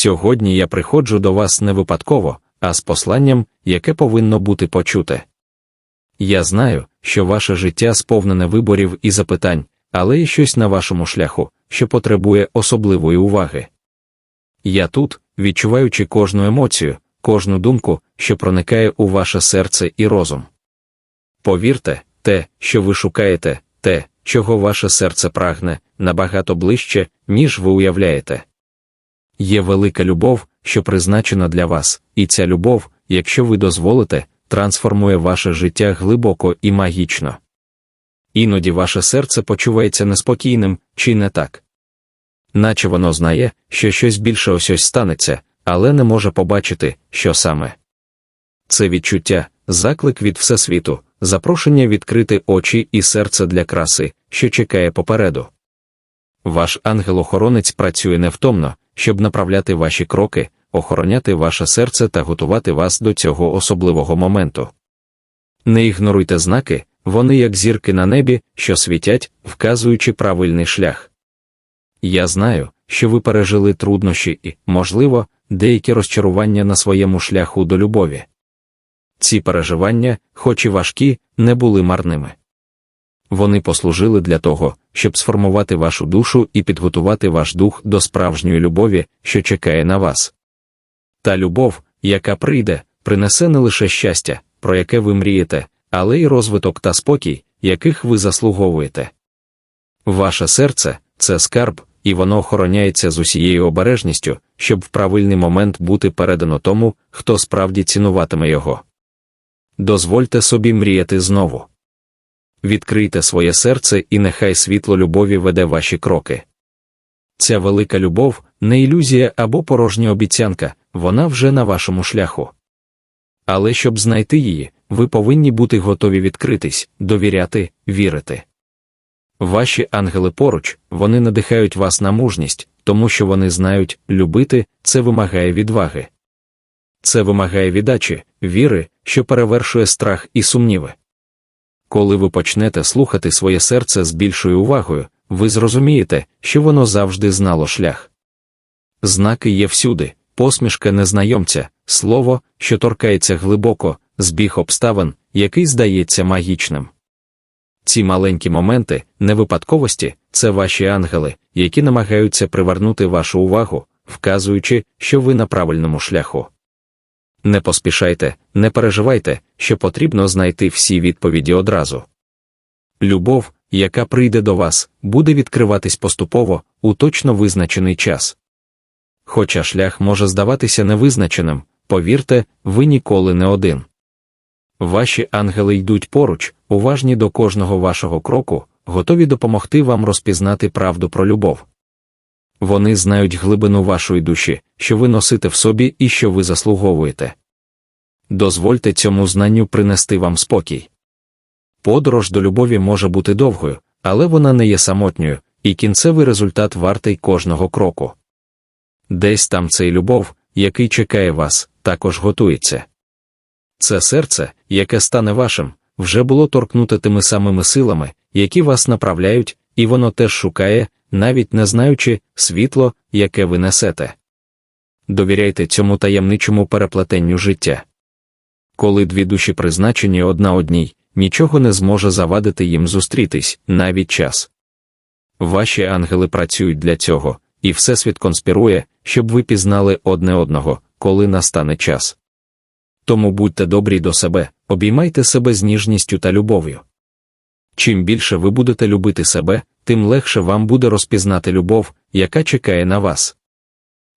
Сьогодні я приходжу до вас не випадково, а з посланням, яке повинно бути почуте. Я знаю, що ваше життя сповнене виборів і запитань, але є щось на вашому шляху, що потребує особливої уваги. Я тут, відчуваючи кожну емоцію, кожну думку, що проникає у ваше серце і розум. Повірте, те, що ви шукаєте, те, чого ваше серце прагне, набагато ближче, ніж ви уявляєте. Є велика любов, що призначена для вас, і ця любов, якщо ви дозволите, трансформує ваше життя глибоко і магічно. Іноді ваше серце почувається неспокійним, чи не так. Наче воно знає, що щось більше ось ось станеться, але не може побачити, що саме. Це відчуття, заклик від Всесвіту, запрошення відкрити очі і серце для краси, що чекає попереду. Ваш ангел-охоронець працює невтомно, щоб направляти ваші кроки, охороняти ваше серце та готувати вас до цього особливого моменту. Не ігноруйте знаки, вони як зірки на небі, що світять, вказуючи правильний шлях. Я знаю, що ви пережили труднощі і, можливо, деякі розчарування на своєму шляху до любові. Ці переживання, хоч і важкі, не були марними. Вони послужили для того, щоб сформувати вашу душу і підготувати ваш дух до справжньої любові, що чекає на вас. Та любов, яка прийде, принесе не лише щастя, про яке ви мрієте, але й розвиток та спокій, яких ви заслуговуєте. Ваше серце це скарб, і воно охороняється з усією обережністю, щоб в правильний момент бути передано тому, хто справді цінуватиме його. Дозвольте собі мріяти знову. Відкрийте своє серце і нехай світло любові веде ваші кроки. Ця велика любов не ілюзія або порожня обіцянка, вона вже на вашому шляху. Але щоб знайти її, ви повинні бути готові відкритись, довіряти, вірити. Ваші ангели поруч, вони надихають вас на мужність, тому що вони знають, любити це вимагає відваги. Це вимагає віддачі, віри, що перевершує страх і сумніви. Коли ви почнете слухати своє серце з більшою увагою, ви зрозумієте, що воно завжди знало шлях. Знаки є всюди, посмішка незнайомця, слово, що торкається глибоко, збіг обставин, який здається магічним. Ці маленькі моменти, не випадковості, це ваші ангели, які намагаються привернути вашу увагу, вказуючи, що ви на правильному шляху. Не поспішайте, не переживайте, що потрібно знайти всі відповіді одразу. Любов, яка прийде до вас, буде відкриватись поступово у точно визначений час. Хоча шлях може здаватися невизначеним, повірте, ви ніколи не один. Ваші ангели йдуть поруч, уважні до кожного вашого кроку, готові допомогти вам розпізнати правду про любов. Вони знають глибину вашої душі, що ви носите в собі і що ви заслуговуєте. Дозвольте цьому знанню принести вам спокій. Подорож до любові може бути довгою, але вона не є самотньою, і кінцевий результат вартий кожного кроку. Десь там цей любов, який чекає вас, також готується. Це серце, яке стане вашим, вже було торкнуте тими самими силами, які вас направляють, і воно теж шукає, навіть не знаючи, світло, яке ви несете. Довіряйте цьому таємничому переплетенню життя. Коли дві душі призначені одна одній, нічого не зможе завадити їм зустрітись, навіть час. Ваші ангели працюють для цього, і Всесвіт конспірує, щоб ви пізнали одне одного, коли настане час. Тому будьте добрі до себе, обіймайте себе з ніжністю та любов'ю. Чим більше ви будете любити себе, тим легше вам буде розпізнати любов, яка чекає на вас.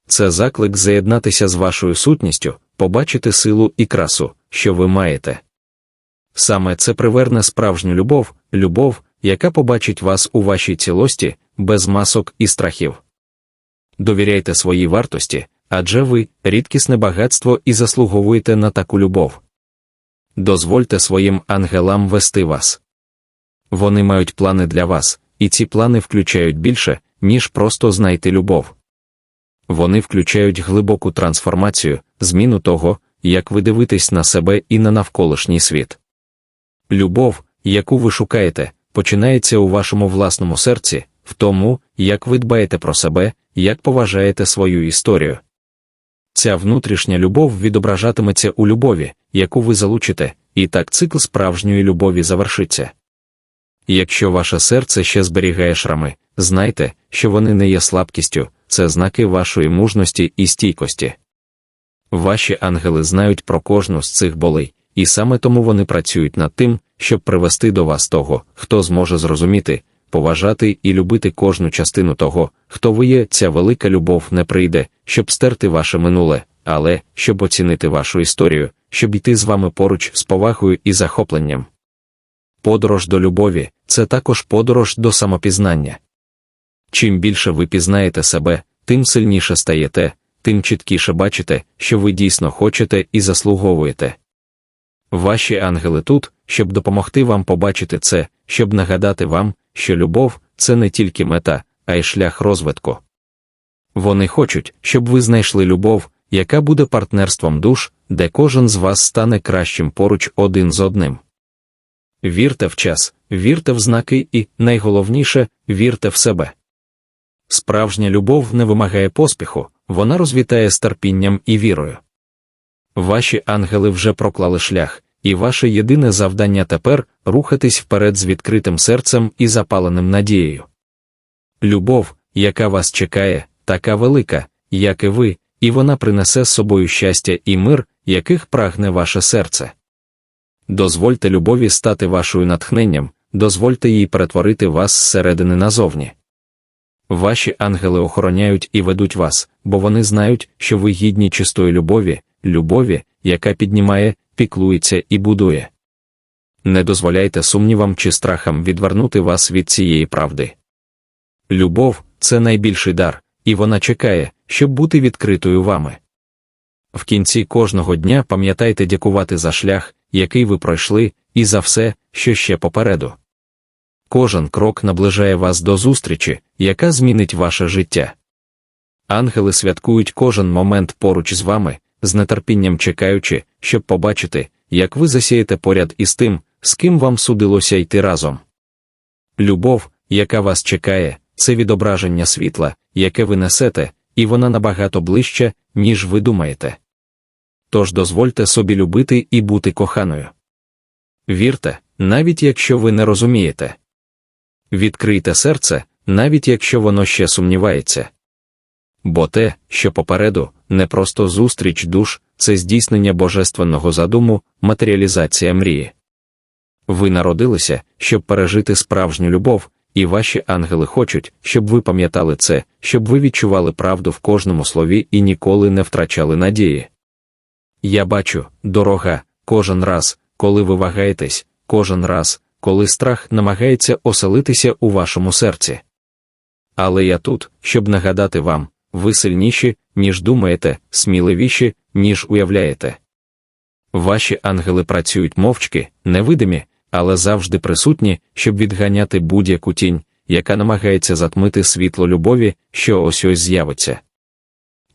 Це заклик заєднатися з вашою сутністю, побачити силу і красу, що ви маєте. Саме це приверне справжню любов, любов, яка побачить вас у вашій цілості, без масок і страхів. Довіряйте своїй вартості, адже ви рідкісне багатство і заслуговуєте на таку любов. Дозвольте своїм ангелам вести вас. Вони мають плани для вас, і ці плани включають більше, ніж просто знайти любов. Вони включають глибоку трансформацію, зміну того, як ви дивитесь на себе і на навколишній світ. Любов, яку ви шукаєте, починається у вашому власному серці, в тому, як ви дбаєте про себе, як поважаєте свою історію. Ця внутрішня любов відображатиметься у любові, яку ви залучите, і так цикл справжньої любові завершиться. Якщо ваше серце ще зберігає шрами, знайте, що вони не є слабкістю, це знаки вашої мужності і стійкості. Ваші ангели знають про кожну з цих болей, і саме тому вони працюють над тим, щоб привести до вас того, хто зможе зрозуміти, поважати і любити кожну частину того, хто ви є, ця велика любов не прийде, щоб стерти ваше минуле, але щоб оцінити вашу історію, щоб йти з вами поруч з повагою і захопленням. Подорож до любові це також подорож до самопізнання. Чим більше ви пізнаєте себе, тим сильніше стаєте, тим чіткіше бачите, що ви дійсно хочете і заслуговуєте. Ваші ангели тут, щоб допомогти вам побачити це, щоб нагадати вам, що любов це не тільки мета, а й шлях розвитку. Вони хочуть, щоб ви знайшли любов, яка буде партнерством душ, де кожен з вас стане кращим поруч один з одним. Вірте в час, вірте в знаки і, найголовніше, вірте в себе. Справжня любов не вимагає поспіху, вона розвітає з терпінням і вірою. Ваші ангели вже проклали шлях, і ваше єдине завдання тепер рухатись вперед з відкритим серцем і запаленим надією. Любов, яка вас чекає, така велика, як і ви, і вона принесе з собою щастя і мир, яких прагне ваше серце. Дозвольте любові стати вашою натхненням, дозвольте їй перетворити вас зсередини назовні. Ваші ангели охороняють і ведуть вас, бо вони знають, що ви гідні чистої любові, любові, яка піднімає, піклується і будує. Не дозволяйте сумнівам чи страхам відвернути вас від цієї правди. Любов це найбільший дар, і вона чекає, щоб бути відкритою вами. В кінці кожного дня пам'ятайте дякувати за шлях, який ви пройшли, і за все, що ще попереду. Кожен крок наближає вас до зустрічі, яка змінить ваше життя. Ангели святкують кожен момент поруч з вами, з нетерпінням чекаючи, щоб побачити, як ви засієте поряд із тим, з ким вам судилося йти разом. Любов, яка вас чекає, це відображення світла, яке ви несете, і вона набагато ближче, ніж ви думаєте. Тож дозвольте собі любити і бути коханою. Вірте, навіть якщо ви не розумієте. Відкрийте серце, навіть якщо воно ще сумнівається. Бо те, що попереду, не просто зустріч душ, це здійснення божественного задуму, матеріалізація мрії. Ви народилися, щоб пережити справжню любов, і ваші ангели хочуть, щоб ви пам'ятали це, щоб ви відчували правду в кожному слові і ніколи не втрачали надії. Я бачу, дорога, кожен раз, коли ви вагаєтесь, кожен раз, коли страх намагається оселитися у вашому серці. Але я тут, щоб нагадати вам, ви сильніші, ніж думаєте, сміливіші, ніж уявляєте. Ваші ангели працюють мовчки, невидимі, але завжди присутні, щоб відганяти будь-яку тінь, яка намагається затмити світло любові, що ось ось з'явиться.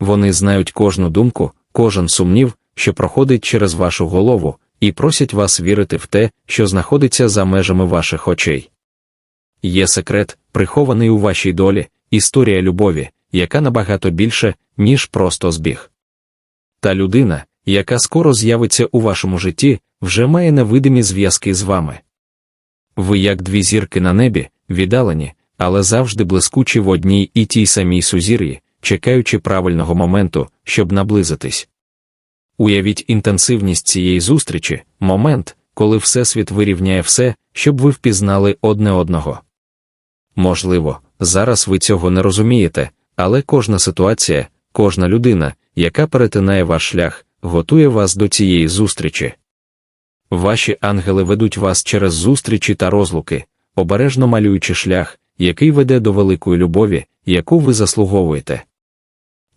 Вони знають кожну думку, кожен сумнів, що проходить через вашу голову, і просять вас вірити в те, що знаходиться за межами ваших очей. Є секрет, прихований у вашій долі, історія любові, яка набагато більше, ніж просто збіг. Та людина, яка скоро з'явиться у вашому житті, вже має невидимі зв'язки з вами. Ви, як дві зірки на небі, віддалені, але завжди блискучі в одній і тій самій сузір'ї, чекаючи правильного моменту, щоб наблизитись. Уявіть інтенсивність цієї зустрічі, момент, коли Всесвіт вирівняє все, щоб ви впізнали одне одного. Можливо, зараз ви цього не розумієте, але кожна ситуація, кожна людина, яка перетинає ваш шлях, готує вас до цієї зустрічі. Ваші ангели ведуть вас через зустрічі та розлуки, обережно малюючи шлях, який веде до великої любові, яку ви заслуговуєте.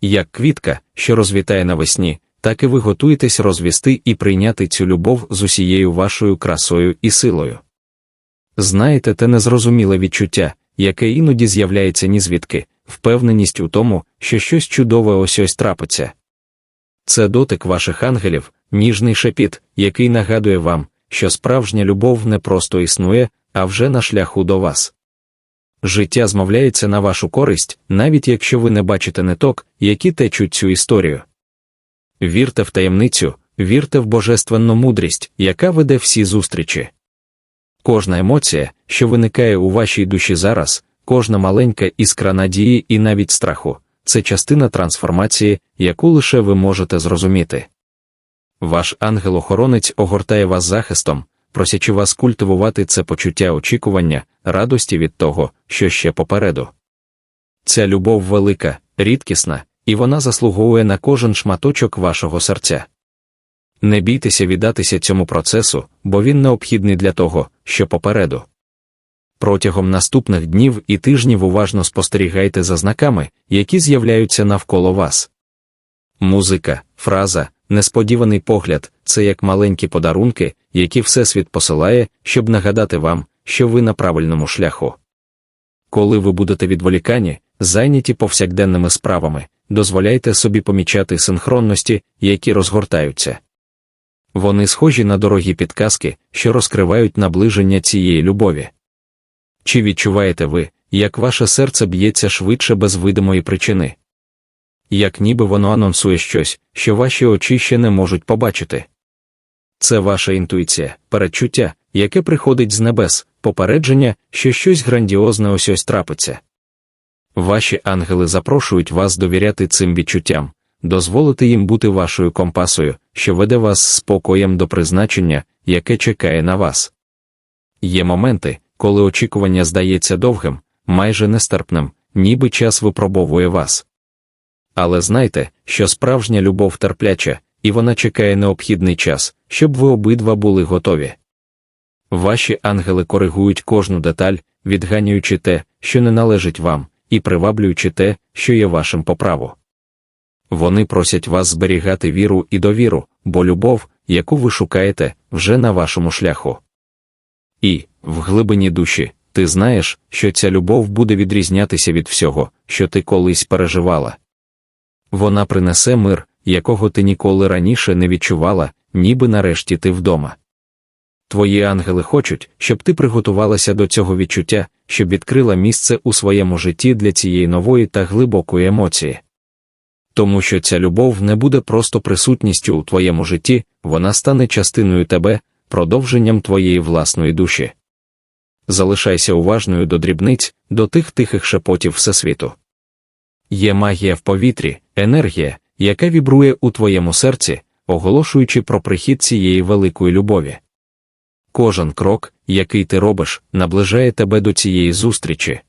Як квітка, що розвітає навесні, так і ви готуєтесь розвісти і прийняти цю любов з усією вашою красою і силою. Знаєте те незрозуміле відчуття, яке іноді з'являється ні звідки, впевненість у тому, що щось чудове ось ось трапиться. Це дотик ваших ангелів, ніжний шепіт, який нагадує вам, що справжня любов не просто існує, а вже на шляху до вас. Життя змовляється на вашу користь, навіть якщо ви не бачите ниток, які течуть цю історію. Вірте в таємницю, вірте в божественну мудрість, яка веде всі зустрічі. Кожна емоція, що виникає у вашій душі зараз, кожна маленька іскра надії і навіть страху, це частина трансформації, яку лише ви можете зрозуміти. Ваш ангел-охоронець огортає вас захистом, просячи вас культивувати це почуття очікування, радості від того, що ще попереду. Ця любов велика, рідкісна, і вона заслуговує на кожен шматочок вашого серця. Не бійтеся віддатися цьому процесу, бо він необхідний для того, що попереду. Протягом наступних днів і тижнів уважно спостерігайте за знаками, які з'являються навколо вас. Музика, фраза, несподіваний погляд це як маленькі подарунки, які Всесвіт посилає, щоб нагадати вам, що ви на правильному шляху. Коли ви будете відволікані, зайняті повсякденними справами, дозволяйте собі помічати синхронності, які розгортаються. Вони схожі на дорогі підказки, що розкривають наближення цієї любові. Чи відчуваєте ви, як ваше серце б'ється швидше без видимої причини? Як ніби воно анонсує щось, що ваші очі ще не можуть побачити? Це ваша інтуїція, передчуття, яке приходить з небес, попередження, що щось грандіозне ось ось трапиться. Ваші ангели запрошують вас довіряти цим відчуттям, дозволити їм бути вашою компасою, що веде вас спокоєм до призначення, яке чекає на вас. Є моменти, коли очікування здається довгим, майже нестерпним, ніби час випробовує вас. Але знайте, що справжня любов терпляча, і вона чекає необхідний час, щоб ви обидва були готові. Ваші ангели коригують кожну деталь, відганяючи те, що не належить вам, і приваблюючи те, що є вашим по праву. Вони просять вас зберігати віру і довіру, бо любов, яку ви шукаєте, вже на вашому шляху. І, в глибині душі, ти знаєш, що ця любов буде відрізнятися від всього, що ти колись переживала. Вона принесе мир, якого ти ніколи раніше не відчувала, ніби нарешті ти вдома. Твої ангели хочуть, щоб ти приготувалася до цього відчуття, щоб відкрила місце у своєму житті для цієї нової та глибокої емоції. Тому що ця любов не буде просто присутністю у твоєму житті, вона стане частиною тебе, продовженням твоєї власної душі. Залишайся уважною до дрібниць, до тих тихих шепотів Всесвіту. Є магія в повітрі, енергія, яка вібрує у твоєму серці, оголошуючи про прихід цієї великої любові. Кожен крок, який ти робиш, наближає тебе до цієї зустрічі.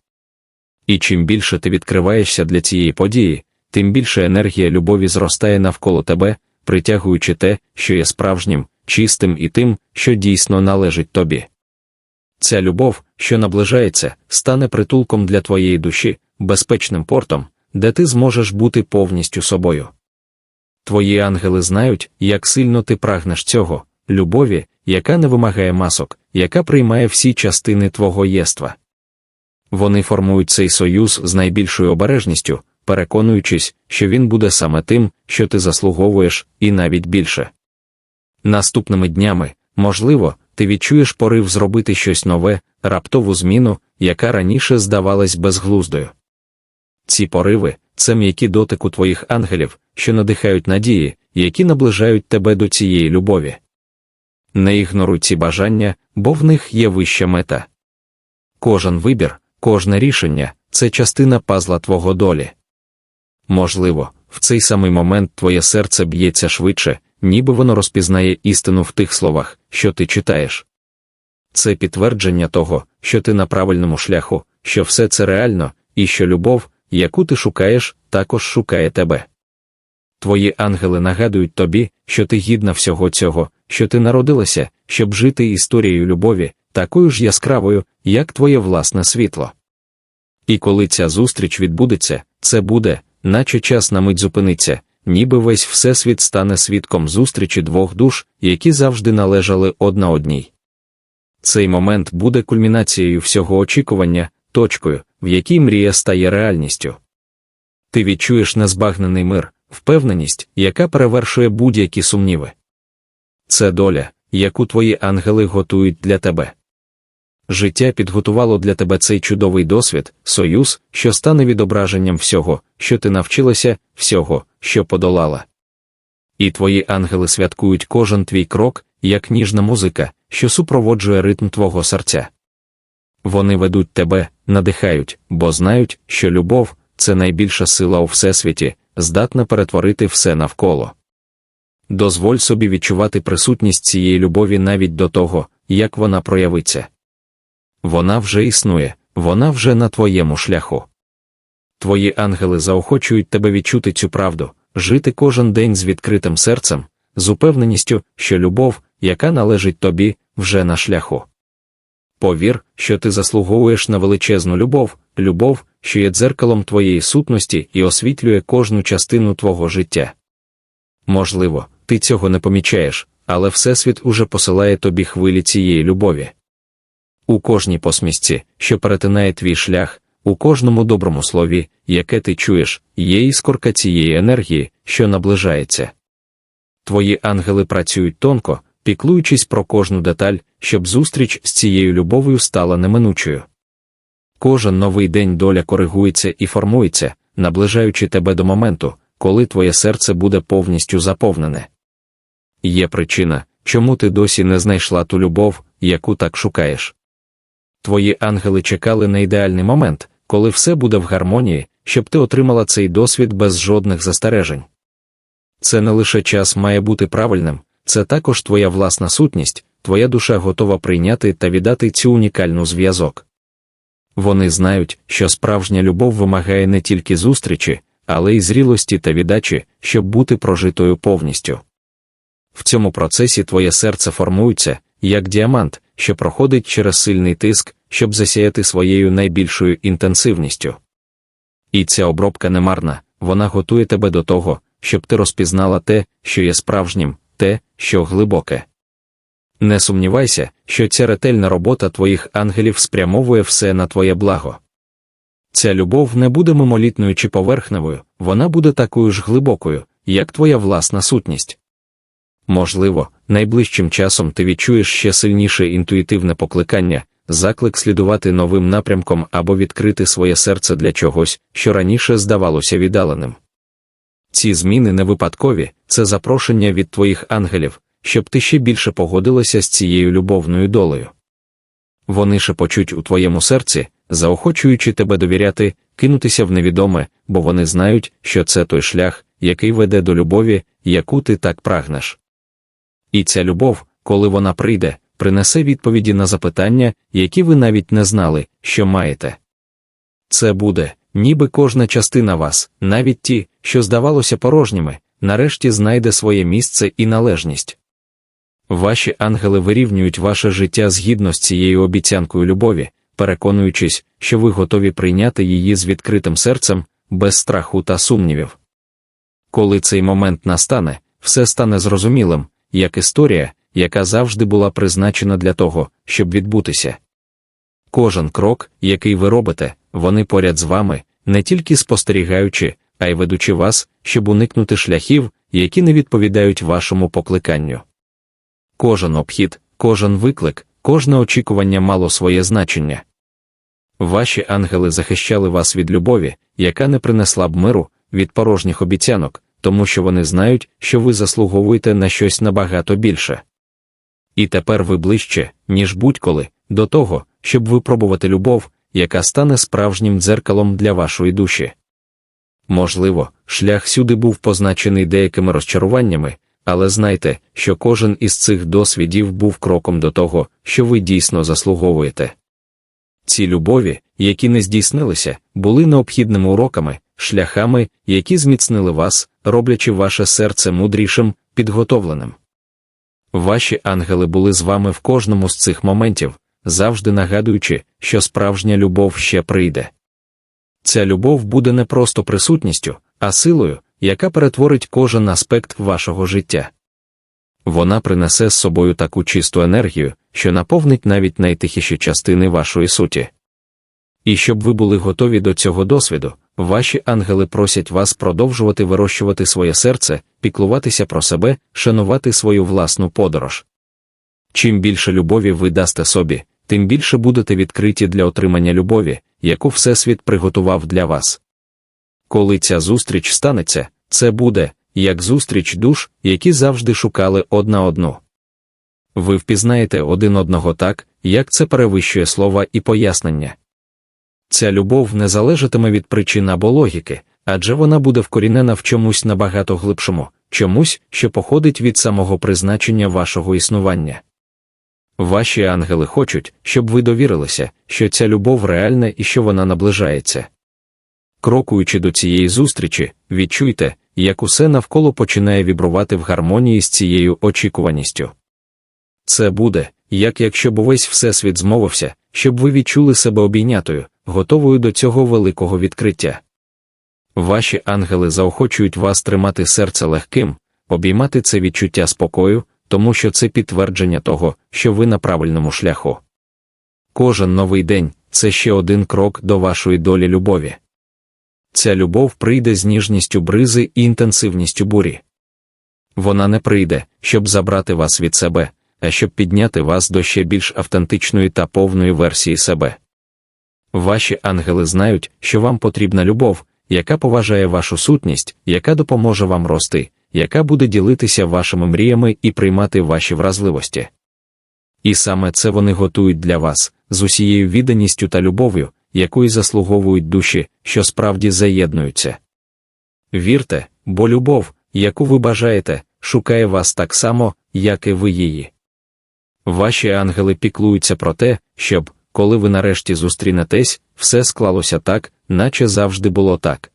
І чим більше ти відкриваєшся для цієї події, тим більше енергія любові зростає навколо тебе, притягуючи те, що є справжнім, чистим і тим, що дійсно належить тобі. Ця любов, що наближається, стане притулком для твоєї душі, безпечним портом, де ти зможеш бути повністю собою. Твої ангели знають, як сильно ти прагнеш цього, любові, яка не вимагає масок, яка приймає всі частини твого єства. Вони формують цей союз з найбільшою обережністю, переконуючись, що він буде саме тим, що ти заслуговуєш, і навіть більше. Наступними днями, можливо, ти відчуєш порив зробити щось нове, раптову зміну, яка раніше здавалась безглуздою. Ці пориви це м'які дотику твоїх ангелів, що надихають надії, які наближають тебе до цієї любові. Не ігноруй ці бажання, бо в них є вища мета. Кожен вибір, кожне рішення це частина пазла твого долі. Можливо, в цей самий момент твоє серце б'ється швидше, ніби воно розпізнає істину в тих словах, що ти читаєш. Це підтвердження того, що ти на правильному шляху, що все це реально, і що любов, яку ти шукаєш, також шукає тебе. Твої ангели нагадують тобі, що ти гідна всього цього, що ти народилася, щоб жити історією любові, такою ж яскравою, як твоє власне світло. І коли ця зустріч відбудеться, це буде, наче час на мить зупиниться, ніби весь всесвіт стане свідком зустрічі двох душ, які завжди належали одна одній. Цей момент буде кульмінацією всього очікування, точкою, в якій мрія стає реальністю. Ти відчуєш незбагнений мир, впевненість, яка перевершує будь-які сумніви. Це доля, яку твої ангели готують для тебе. Життя підготувало для тебе цей чудовий досвід, союз, що стане відображенням всього, що ти навчилася, всього, що подолала. І твої ангели святкують кожен твій крок, як ніжна музика, що супроводжує ритм твого серця. Вони ведуть тебе, надихають, бо знають, що любов це найбільша сила у всесвіті, здатна перетворити все навколо. Дозволь собі відчувати присутність цієї любові навіть до того, як вона проявиться. Вона вже існує, вона вже на твоєму шляху. Твої ангели заохочують тебе відчути цю правду, жити кожен день з відкритим серцем, з упевненістю, що любов, яка належить тобі, вже на шляху. Повір, що ти заслуговуєш на величезну любов, любов, що є дзеркалом твоєї сутності і освітлює кожну частину твого життя. Можливо, ти цього не помічаєш, але Всесвіт уже посилає тобі хвилі цієї любові. У кожній посмішці, що перетинає твій шлях, у кожному доброму слові, яке ти чуєш, є іскорка цієї енергії, що наближається. Твої ангели працюють тонко, піклуючись про кожну деталь, щоб зустріч з цією любов'ю стала неминучою. Кожен новий день доля коригується і формується, наближаючи тебе до моменту, коли твоє серце буде повністю заповнене. Є причина, чому ти досі не знайшла ту любов, яку так шукаєш. Твої ангели чекали на ідеальний момент, коли все буде в гармонії, щоб ти отримала цей досвід без жодних застережень. Це не лише час має бути правильним, це також твоя власна сутність, твоя душа готова прийняти та віддати цю унікальну зв'язок. Вони знають, що справжня любов вимагає не тільки зустрічі, але й зрілості та віддачі, щоб бути прожитою повністю. В цьому процесі твоє серце формується, як діамант, що проходить через сильний тиск, щоб засіяти своєю найбільшою інтенсивністю. І ця обробка не марна, вона готує тебе до того, щоб ти розпізнала те, що є справжнім, те, що глибоке. Не сумнівайся, що ця ретельна робота твоїх ангелів спрямовує все на твоє благо. Ця любов не буде мимолітною чи поверхневою, вона буде такою ж глибокою, як твоя власна сутність. Можливо, найближчим часом ти відчуєш ще сильніше інтуїтивне покликання, заклик слідувати новим напрямком або відкрити своє серце для чогось, що раніше здавалося віддаленим. Ці зміни не випадкові, це запрошення від твоїх ангелів, щоб ти ще більше погодилася з цією любовною долею. Вони шепочуть у твоєму серці, заохочуючи тебе довіряти, кинутися в невідоме, бо вони знають, що це той шлях, який веде до любові, яку ти так прагнеш. І ця любов, коли вона прийде, принесе відповіді на запитання, які ви навіть не знали, що маєте. Це буде, ніби кожна частина вас, навіть ті, що здавалося порожніми, нарешті знайде своє місце і належність. Ваші ангели вирівнюють ваше життя згідно з цією обіцянкою любові, переконуючись, що ви готові прийняти її з відкритим серцем, без страху та сумнівів. Коли цей момент настане, все стане зрозумілим, як історія, яка завжди була призначена для того, щоб відбутися. Кожен крок, який ви робите, вони поряд з вами, не тільки спостерігаючи, а й ведучи вас, щоб уникнути шляхів, які не відповідають вашому покликанню. Кожен обхід, кожен виклик, кожне очікування мало своє значення. Ваші ангели захищали вас від любові, яка не принесла б миру, від порожніх обіцянок, тому що вони знають, що ви заслуговуєте на щось набагато більше. І тепер ви ближче, ніж будь-коли, до того, щоб випробувати любов, яка стане справжнім дзеркалом для вашої душі. Можливо, шлях сюди був позначений деякими розчаруваннями, але знайте, що кожен із цих досвідів був кроком до того, що ви дійсно заслуговуєте. Ці любові, які не здійснилися, були необхідними уроками, шляхами, які зміцнили вас, роблячи ваше серце мудрішим, підготовленим. Ваші ангели були з вами в кожному з цих моментів, завжди нагадуючи, що справжня любов ще прийде. Ця любов буде не просто присутністю, а силою, яка перетворить кожен аспект вашого життя. Вона принесе з собою таку чисту енергію, що наповнить навіть найтихіші частини вашої суті. І щоб ви були готові до цього досвіду, ваші ангели просять вас продовжувати вирощувати своє серце, піклуватися про себе, шанувати свою власну подорож. Чим більше любові ви дасте собі, тим більше будете відкриті для отримання любові, яку Всесвіт приготував для вас. Коли ця зустріч станеться, це буде, як зустріч душ, які завжди шукали одна одну. Ви впізнаєте один одного так, як це перевищує слова і пояснення. Ця любов не залежатиме від причин або логіки, адже вона буде вкорінена в чомусь набагато глибшому, чомусь, що походить від самого призначення вашого існування. Ваші ангели хочуть, щоб ви довірилися, що ця любов реальна і що вона наближається. Крокуючи до цієї зустрічі, відчуйте, як усе навколо починає вібрувати в гармонії з цією очікуваністю. Це буде, як якщо б увесь всесвіт змовився, щоб ви відчули себе обійнятою, готовою до цього великого відкриття. Ваші ангели заохочують вас тримати серце легким, обіймати це відчуття спокою, тому що це підтвердження того, що ви на правильному шляху. Кожен новий день це ще один крок до вашої долі любові. Ця любов прийде з ніжністю бризи і інтенсивністю бурі. Вона не прийде, щоб забрати вас від себе, а щоб підняти вас до ще більш автентичної та повної версії себе. Ваші ангели знають, що вам потрібна любов, яка поважає вашу сутність, яка допоможе вам рости, яка буде ділитися вашими мріями і приймати ваші вразливості. І саме це вони готують для вас з усією відданістю та любов'ю, якої заслуговують душі, що справді заєднуються. Вірте, бо любов, яку ви бажаєте, шукає вас так само, як і ви її. Ваші ангели піклуються про те, щоб, коли ви нарешті зустрінетесь, все склалося так, наче завжди було так.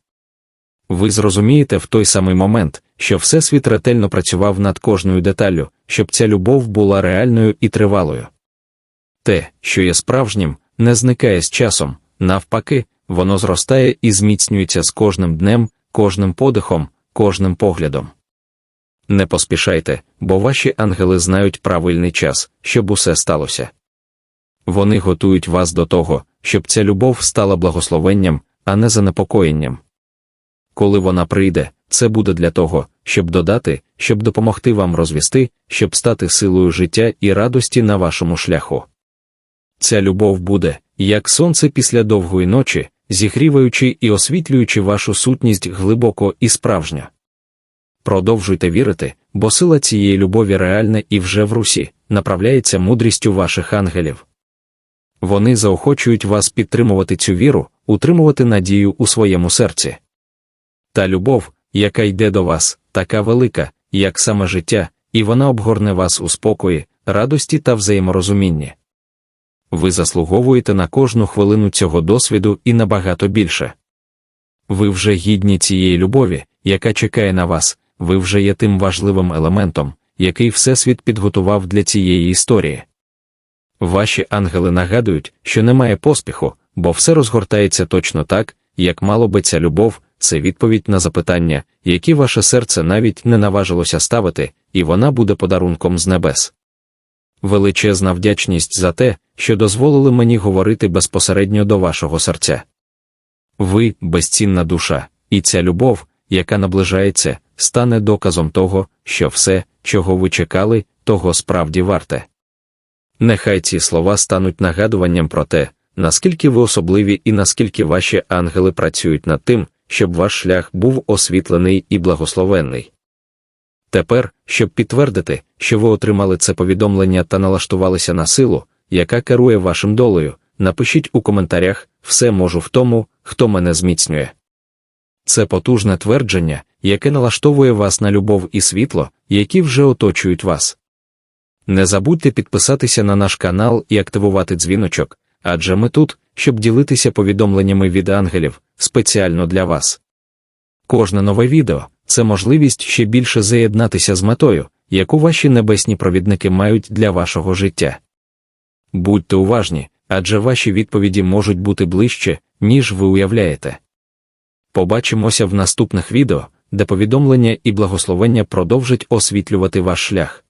Ви зрозумієте в той самий момент, що Всесвіт ретельно працював над кожною деталлю, щоб ця любов була реальною і тривалою. Те, що є справжнім, не зникає з часом, навпаки, воно зростає і зміцнюється з кожним днем, кожним подихом, кожним поглядом. Не поспішайте, бо ваші ангели знають правильний час, щоб усе сталося. Вони готують вас до того, щоб ця любов стала благословенням, а не занепокоєнням. Коли вона прийде, це буде для того, щоб додати, щоб допомогти вам розвісти, щоб стати силою життя і радості на вашому шляху. Ця любов буде, як сонце після довгої ночі, зігріваючи і освітлюючи вашу сутність глибоко і справжньо. Продовжуйте вірити, бо сила цієї любові реальна і вже в русі, направляється мудрістю ваших ангелів. Вони заохочують вас підтримувати цю віру, утримувати надію у своєму серці. Та любов, яка йде до вас, така велика, як саме життя, і вона обгорне вас у спокої, радості та взаєморозумінні. Ви заслуговуєте на кожну хвилину цього досвіду і набагато більше. Ви вже гідні цієї любові, яка чекає на вас, ви вже є тим важливим елементом, який Всесвіт підготував для цієї історії. Ваші ангели нагадують, що немає поспіху, бо все розгортається точно так, як мало би ця любов, це відповідь на запитання, які ваше серце навіть не наважилося ставити, і вона буде подарунком з небес. Величезна вдячність за те, що дозволили мені говорити безпосередньо до вашого серця. Ви безцінна душа, і ця любов, яка наближається, стане доказом того, що все, чого ви чекали, того справді варте. Нехай ці слова стануть нагадуванням про те, наскільки ви особливі і наскільки ваші ангели працюють над тим, щоб ваш шлях був освітлений і благословенний. Тепер, щоб підтвердити, що ви отримали це повідомлення та налаштувалися на силу, яка керує вашим долею, напишіть у коментарях все можу в тому, хто мене зміцнює. Це потужне твердження, яке налаштовує вас на любов і світло, які вже оточують вас. Не забудьте підписатися на наш канал і активувати дзвіночок, адже ми тут, щоб ділитися повідомленнями від ангелів спеціально для вас. Кожне нове відео це можливість ще більше заєднатися з метою, яку ваші небесні провідники мають для вашого життя. Будьте уважні, адже ваші відповіді можуть бути ближче, ніж ви уявляєте. Побачимося в наступних відео, де повідомлення і благословення продовжать освітлювати ваш шлях.